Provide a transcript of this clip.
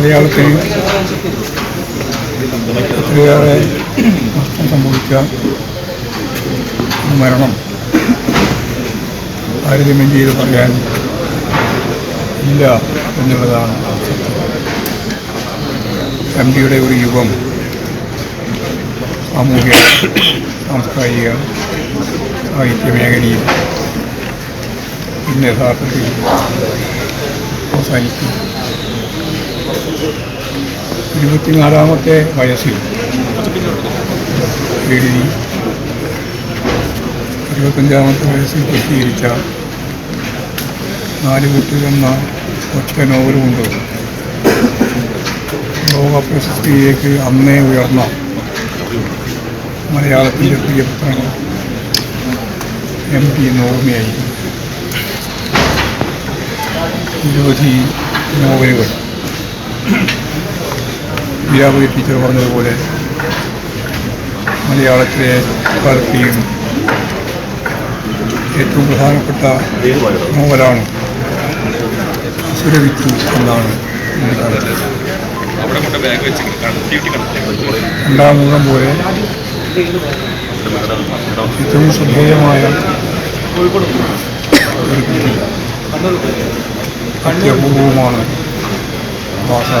മലയാളത്തിന് ഒത്തിരിയേറെ നഷ്ടം സംഭവിച്ച മരണം. താരതമ്യം ചെയ്ത് പറയാൻ ഇല്ല എന്നുള്ളതാണ് എം ഡിയുടെ ഒരു യുഗം സാമൂഹ്യ സാംസ്കാരിക സാഹിത്യ മേഖലയിൽ ഇന്ന് യഥാർത്ഥത്തിൽ അവസാനിക്കും. ഇരുപത്തിനാലാമത്തെ വയസ്സിൽ എഴുതി ഇരുപത്തഞ്ചാമത്തെ വയസ്സിൽ പ്രസിദ്ധീകരിച്ച നാല് കുട്ടി എന്ന ഒറ്റ നോവലുമുണ്ട് ലോക പ്രശസ്തിയിലേക്ക് അന്നേ ഉയർന്ന മലയാളത്തിന്റെ പ്രിയപുത്രൻ എം ടി നോർമയായി നിരവധി നോവലുകൾ. ലീലാവതി ടീച്ചർ പറഞ്ഞതുപോലെ മലയാളത്തിലെ കാലത്തെയും ഏറ്റവും പ്രധാനപ്പെട്ട നോവലാണ് സുരവിത്തു എന്നാണ് രണ്ടാം മുഖം പോലെ ഏറ്റവും ശ്രദ്ധേയമായ ഒരു കൃതി അത്യപൂർവമാണ് ഭാഷാ